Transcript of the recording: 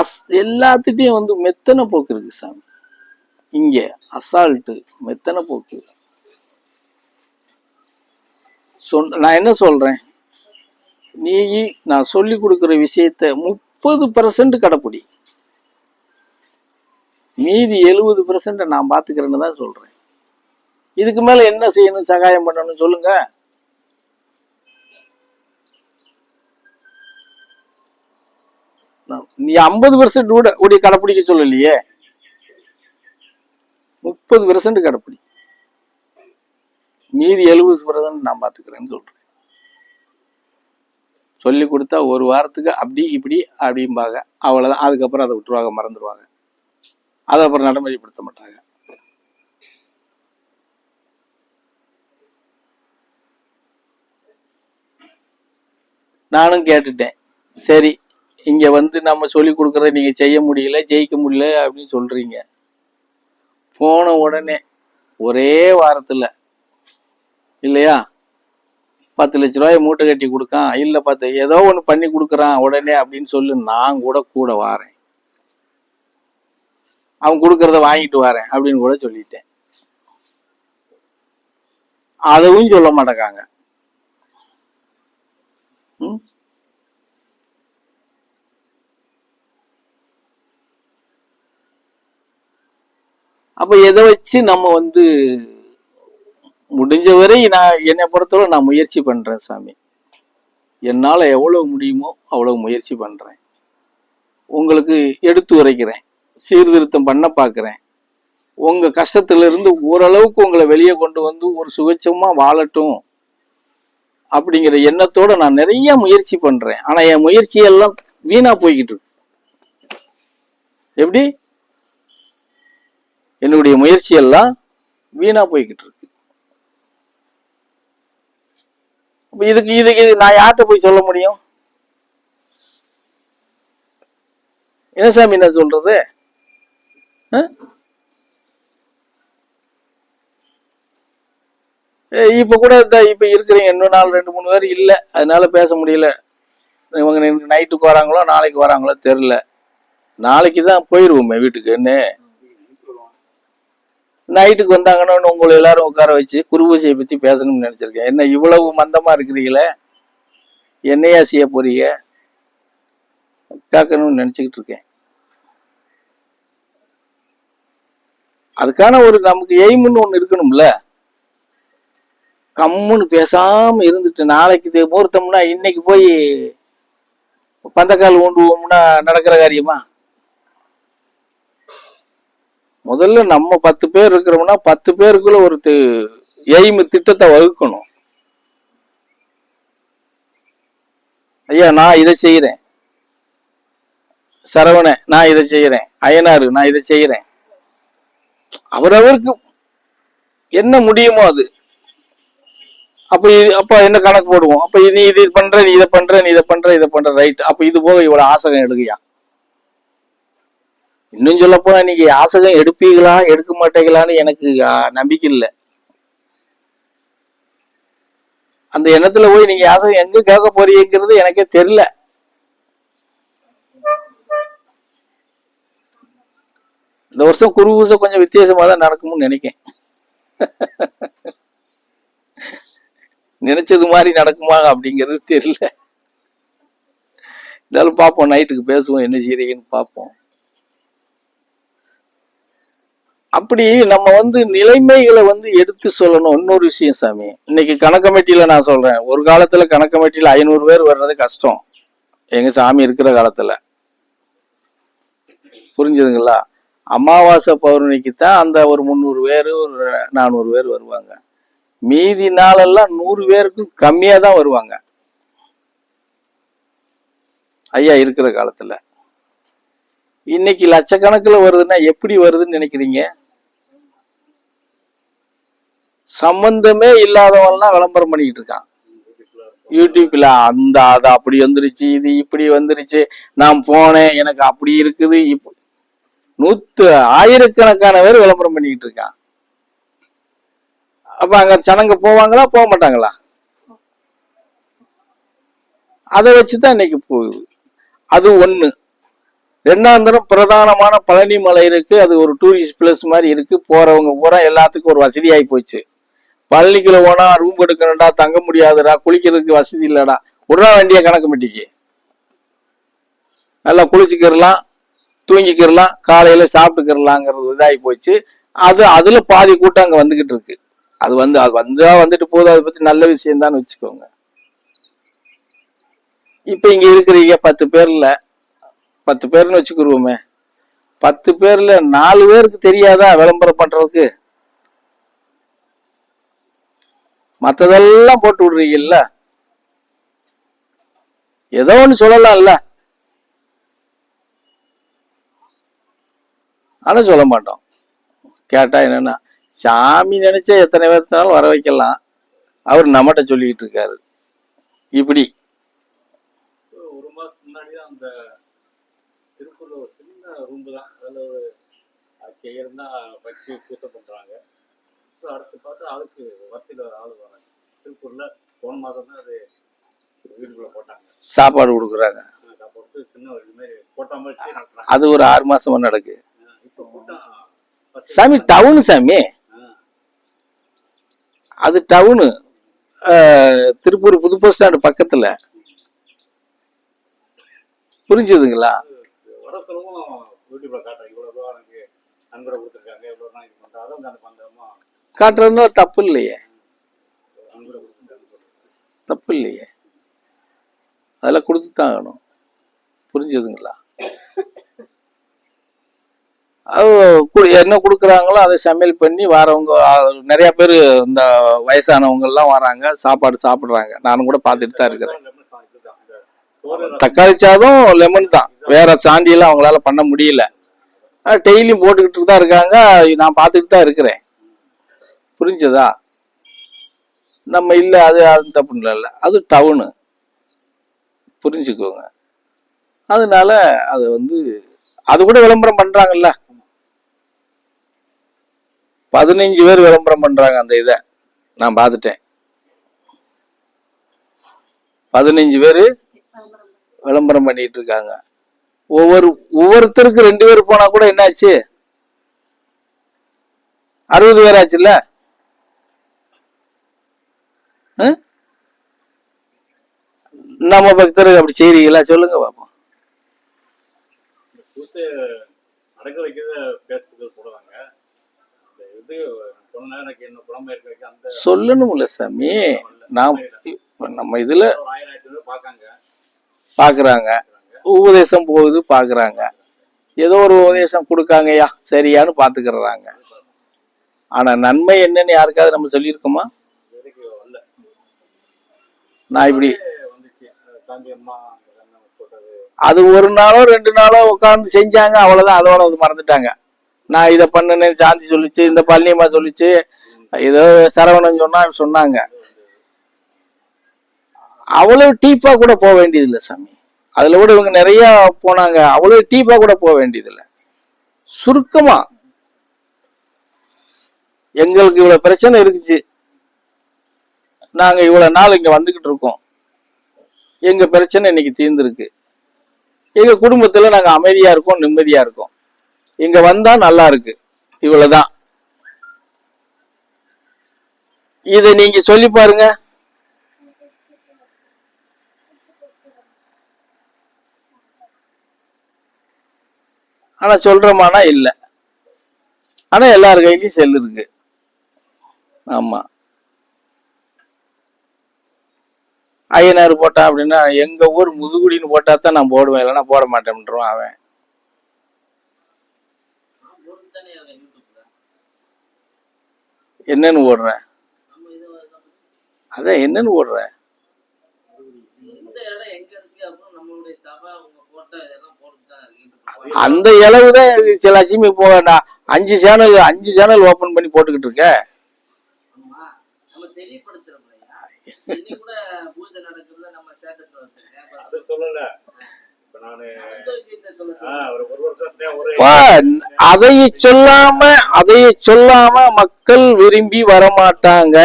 As எல்லாத்துட்டையும் வந்து மெத்தனை போக்கு இருக்கு சாமி இங்க அசால்ட்டு மெத்தனை போக்கு. சொன்ன நான் என்ன சொல்றேன்? நீ நான் சொல்லி கொடுக்குற விஷயத்த முப்பது பர்சன்ட் கடைப்பிடி. மீதி எழுபது பர்சன்ட் நான் பாத்துக்கிறேன்னு தான் சொல்றேன். இதுக்கு மேல என்ன செய்யணும் சகாயம் பண்ணணும் சொல்லுங்க. நீ ஐம்பது பெர்சன்ட் கூட உடைய கடைப்பிடிக்க சொல்லலையே? முப்பது பெர்சன்ட் கடைப்பிடி. மீதி எழுபது பெர்சன்ட் நான் பார்த்துக்கிறேன்னு சொல்றேன். சொல்லி கொடுத்தா ஒரு வாரத்துக்கு அப்படி இப்படி அப்படிம்பாங்க. அவ்வளவுதான். அதுக்கப்புறம் அதை விட்டுருவாங்க மறந்துடுவாங்க அதை அப்புறம் நடைமுறைப்படுத்த மாட்டாங்க. நானும் கேட்டுட்டேன். சரி. இங்க வந்து நம்ம சொல்லி கொடுக்கறத நீங்க செய்ய முடியல ஜெயிக்க முடியல அப்படின்னு சொல்றீங்க. போன உடனே ஒரே வாரத்துல இல்லையா? பத்து லட்ச ரூபாய் மூட்டை கட்டி கொடுக்கான். இல்ல பத்து ஏதோ ஒண்ணு பண்ணி கொடுக்குறான் உடனே அப்படின்னு சொல்லி நான் கூட கூட வாரேன். அவன் கொடுக்கறத வாங்கிட்டு வரேன் அப்படின்னு கூட சொல்லிட்டேன். அதுவும் சொல்ல மாட்டேங்காங்க. ம்? அப்ப எதை வச்சு நம்ம வந்து முடிஞ்ச வரை நான் என்னை பொறுத்தவரை நான் முயற்சி பண்றேன் சாமி. என்னால எவ்வளவு முடியுமோ அவ்வளவு முயற்சி பண்றேன். உங்களுக்கு எடுத்து உரைக்கிறேன். சீர்திருத்தம் பண்ண பார்க்குறேன் உங்க கஷ்டத்திலிருந்து ஓரளவுக்கு உங்களை வெளியே கொண்டு வந்து ஒரு சுகச்சமா வாழட்டும் அப்படிங்கிற எண்ணத்தோட நான் நிறைய முயற்சி பண்றேன். ஆனா என் முயற்சியெல்லாம் வீணாக வீணா போய்கிட்டு இருக்கு. எப்படி? என்னுடைய முயற்சி எல்லாம் வீணா போய்கிட்டு இருக்கு. இதுக்கு இதுக்கு இது நான் யார்கிட்ட போய் சொல்ல முடியும்? என்ன சாமி என்ன சொல்றது? ஆ? ஏய், இப்ப கூட இந்த இப்ப இருக்கிறீங்க இன்னும் நாலு ரெண்டு மூணு பேர் இல்லை. அதனால பேச முடியல. இவங்க நைட்டுக்கு வராங்களோ நாளைக்கு வராங்களோ தெரில நாளைக்கு தான் போயிருவோமே வீட்டுக்கு என்ன? நைட்டுக்கு வந்தாங்கன்னா உங்களை எல்லாரும் உட்கார வச்சு குருபூசையை பத்தி பேசணும்னு நினைச்சிருக்கேன். என்ன இவ்வளவு மந்தமா இருக்கிறீங்களே? என்னையா செய்ய போறீங்க? கேட்கணும்னு நினைச்சுக்கிட்டு இருக்கேன். அதுக்கான ஒரு நமக்கு எய்ம்னு ஒண்ணு இருக்கணும்ல? கம்முன்னு பேசாம இருந்துட்டு நாளைக்கு முகூர்த்தம்னா இன்னைக்கு போய் பந்தக்கால் ஊண்டுவோம்னா நடக்கிற காரியமா? முதல்ல நம்ம பத்து பேர் இருக்கிறோம்னா பத்து பேருக்குள்ள ஒரு எய்ம் திட்டத்தை வகுக்கணும். ஐயா நான் இதை செய்கிறேன் சரவண நான் இதை செய்கிறேன் அயனாரு நான் இதை செய்கிறேன் அவரவருக்கு என்ன முடியுமோ அது. அப்ப இது அப்ப என்ன கணக்கு போடுவோம்? அப்ப நீ இது பண்ற நீ இதை பண்ற நீ இதை பண்ற இதை பண்ற ரைட் அப்ப இது போக இவ்வளவு ஆசகம் எடுக்கையா இன்னும் சொல்ல போனா நீங்க யாசகம் எடுப்பீங்களா எடுக்க மாட்டீங்களான்னு எனக்கு நம்பிக்கை இல்லை. அந்த எண்ணத்துல போய் நீங்க யாசகம் எங்க கேட்க போறீங்கிறது எனக்கே தெரியல. இந்த வருஷம் குரு பூசை கொஞ்சம் வித்தியாசமா தான் நடக்கும்னு நினைக்கேன். நினைச்சது மாதிரி நடக்குமா அப்படிங்கிறது தெரியல. இருந்தாலும் பார்ப்போம் நைட்டுக்கு பேசுவோம் என்ன செய்றீங்கன்னு பார்ப்போம். அப்படி நம்ம வந்து நிலைமைகளை வந்து எடுத்து சொல்லணும். இன்னொரு விஷயம் சாமி. இன்னைக்கு கணக்கமிட்டியில நான் சொல்றேன். ஒரு காலத்துல கணக்கமிட்டியில ஐநூறு பேர் வர்றது கஷ்டம். எங்க சாமி இருக்கிற காலத்துல. புரிஞ்சுதுங்களா? அமாவாசை பௌர்ணமிக்கு தான் அந்த ஒரு முந்நூறு பேர் ஒரு நானூறு பேர் வருவாங்க. மீதி நாளெல்லாம் நூறு பேருக்கும் கம்மியா தான் வருவாங்க. ஐயா இருக்கிற காலத்துல. இன்னைக்கு லட்சக்கணக்கில் வருதுன்னா எப்படி வருதுன்னு நினைக்கிறீங்க? சம்பந்தமே இல்லாதவன்லாம் விளம்பரம் பண்ணிக்கிட்டு இருக்கான். யூடியூப்ல அந்த அது அப்படி வந்துருச்சு இது இப்படி வந்துருச்சு நான் போனேன் எனக்கு அப்படி இருக்குது இப்ப நூத்து ஆயிரக்கணக்கான பேர் விளம்பரம் பண்ணிக்கிட்டு இருக்கான். அப்ப அங்க ஜனங்க போவாங்களா போக மாட்டாங்களா? அதை வச்சுதான் இன்னைக்கு போகுது. அது ஒண்ணு. ரெண்டாம் தரம் பிரதானமான பழனி மலை இருக்கு அது ஒரு டூரிஸ்ட் பிளேஸ் மாதிரி இருக்கு போறவங்க பூரா எல்லாத்துக்கும் ஒரு வசதியாகி போச்சு. பழனிக்குள்ள போனா ரூம் எடுக்கணும்டா தங்க முடியாதுடா குளிக்கிறதுக்கு வசதி இல்லடா. விடுறா வேண்டிய கணக்கு மிட்டிக்கு. நல்லா குளிச்சுக்கிடலாம் தூங்கிக்கிறலாம் காலையில சாப்பிட்டுக்கிடலாங்கிறது இதாகி போச்சு. அது அதுல பாதி கூட்டம் அங்க வந்துகிட்டு இருக்கு. அது வந்து அது வந்தா வந்துட்டு போதும். அதை பத்தி நல்ல விஷயம் தான் வச்சுக்கோங்க. இப்ப இங்க இருக்கிறீங்க பத்து பேர்ல. பத்து பேர்னு வச்சுக்கிருவோமே. பத்து பேர்ல நாலு பேருக்கு தெரியாதா விளம்பரம் பண்றதுக்கு? மத்ததெல்லாம் போட்டு விடுறீங்கல்ல? ஏதோ ஒண்ணு சொல்லலாம்ல? ஆனா சொல்ல மாட்டோம். கேட்டா என்னன்னா சாமி நினைச்சா எத்தனை பேர்த்தாலும் வர வைக்கலாம். அவர் நம்மகிட்ட சொல்லிக்கிட்டு இருக்காரு. இப்படி. ஒரு மாதம் முன்னாடி அந்த திருப்பூர்ல ஒரு சின்ன ரூம் தான் அதில் ஒரு செய்யறதுனா வச்சு பூசை பண்றாங்க. ஸோ அடுத்து பார்த்தா அதுக்கு வரிசையில் ஆள் வராங்க. திருப்பூர்ல போன மாதம் தான் அது வீட்டுக்குள்ள போட்டாங்க. சாப்பாடு கொடுக்குறாங்க. அப்போ வந்து சின்ன ஒரு இது மாதிரி போட்ட மாதிரி வச்சு நடத்துறாங்க அது ஒரு ஆறு மாசமா நடக்கு. இப்போ கூட்டம் பத்து சாமி டவுனு சாமி. அது டவுனு. திருப்பூர் புது பஸ் ஸ்டாண்டு பக்கத்துல. புரிஞ்சுதுங்களா? யூடியூப்ல காட்டுறாங்க இவ்வளோ ரூபா எனக்கு நண்பரை கொடுத்துருக்காங்க. இவ்வளோ தான் இது அந்த பந்தமா காட்டுறதுனா தப்பு இல்லையே தப்பு இல்லையே அதெல்லாம் கொடுத்து தான் ஆகணும். புரிஞ்சுதுங்களா? அது கு- என்ன கொடுக்குறாங்களோ அதை சமையல் பண்ணி வரவங்க நிறைய பேர் இந்த வயசானவங்கெல்லாம் வராங்க சாப்பாடு சாப்பிட்றாங்க. நானும் கூட பார்த்துட்டு தான் இருக்கிறேன். தக்காளி சாதம் லெமன் தான். வேற சாண்டியெல்லாம் அவங்களால பண்ண முடியல. டெய்லியும் போட்டுக்கிட்டு தான் இருக்காங்க. நான் பார்த்துட்டு தான் இருக்கிறேன். புரிஞ்சதா? நம்ம இல்ல அது அது தப்பு இல்லை அது டவுனு. புரிஞ்சுக்கோங்க. அதனால அது வந்து அது கூட விளம்பரம் பண்றாங்கல்ல? பதினஞ்சு பேர் விளம்பரம் பண்றாங்க அந்த இதை. நான் பார்த்துட்டேன். பதினஞ்சு பேர் விளம்பரம் பண்ணிட்டு இருக்காங்க. ஒவ்வொரு ஒவ்வொருத்தருக்கு ரெண்டு பேர் போனா கூட என்னாச்சு? அறுபது பேர் ஆச்சுல்ல? நம்ம பக்தர் அப்படி செய்றீங்களா? சொல்லுங்க பாப்போம். வைக்கிறத போடுவாங்க அந்த இது சொன்ன எனக்கு என்ன குழம்பு இருக்க அந்த சொல்லணும்ல சாமி. நாம் நம்ம இதுல பாக்குறாங்க உபதேசம் போகுது பாக்குறாங்க ஏதோ ஒரு உபதேசம் கொடுக்காங்கய்யா சரியான்னு பாத்துக்கிறாங்க ஆனா நன்மை என்னன்னு யாருக்காவது நம்ம சொல்லியிருக்கோமா? நான் இப்படி அது ஒரு நாளோ ரெண்டு நாளோ உட்காந்து செஞ்சாங்க. அவ்வளவுதான். அதோட அது மறந்துட்டாங்க. நான் இதை பண்ணுனேன் சாந்தி சொல்லிச்சு இந்த பழனியம்மா சொல்லிச்சு. ஏதோ சரவணன் சொன்னா சொன்னாங்க. அவ்வளவு டீப்பா கூட போக வேண்டியது இல்லை சாமி. அதுல கூட இவங்க நிறைய போனாங்க. அவ்வளவு டீப்பா கூட போக வேண்டியது இல்லை சுருக்கமா. எங்களுக்கு இவ்வளவு பிரச்சனை இருக்குச்சு நாங்க இவ்வளவு நாள் இங்க வந்துகிட்டு இருக்கோம். எங்க பிரச்சனை இன்னைக்கு தீர்ந்துருக்கு. எங்க குடும்பத்துல நாங்க அமைதியா இருக்கோம் நிம்மதியா இருக்கோம். இங்க வந்தா நல்லா இருக்கு. இவ்வளவுதான். இத நீங்க சொல்லி பாருங்க. ஆனா சொல்கிறோமானா இல்ல. ஆனா எல்லார் கையிலையும் செல் இருக்கு. ஆமா. ஐயனார் போட்டான் அப்படின்னா எங்க ஊர் முதுகுடின்னு போட்டா தான் நான் போடுவேன் இல்லைன்னா போட மாட்டேன்றான் அவன். என்னன்னு ஓடுறேன் அதான் என்னன்னு ஓடுறேன் அந்த இளவு தான் சில லட்சுமி போக வேண்டாம் அஞ்சு சேனல் அஞ்சு சேனல் ஓபன் பண்ணி போட்டுக்கிட்டு இருக்க. அது சொல்லாம அதைய சொல்லாம மக்கள் விரும்பி வரமாட்டாங்க.